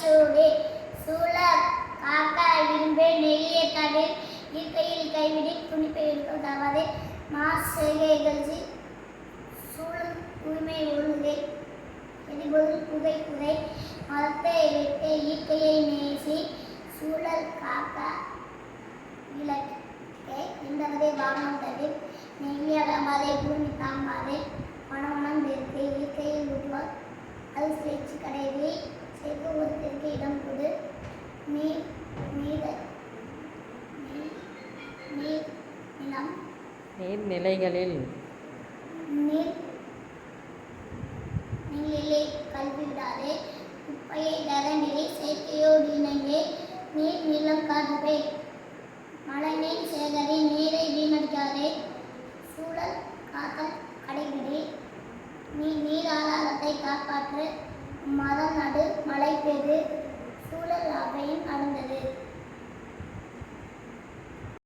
சூடே சூழ காக்கா விரும்பு நெல்லிய கடல் இருக்கையில் கைவிடி துணிப்பை இருக்கிறதாவது மாஸ் செய்கை இகழ்ச்சி சூழல் தூய்மை ஒழுங்கு எரிபொருள் புகை புகை. மரத்தை வெட்டு இயற்கையை நேசி சூழல் காக்க இலக்கை. என்பதை வாகனம் தவிர நெய்யகமாதே பூமி தாம்பாதே நீர்நிலைகளில் நீர் நீரிலே கல்வி விடாதே குப்பையை தரநிலை செயற்கையோடு இணைந்தே நீர் நிலம் காட்டுவே மழை சேகரி நீரை வீணடிக்காதே. சூழல் காத்தல் கடைபிடி. நீ நீர் ஆதாரத்தை காப்பாற்று. மரம் நடு மழை பெய்து.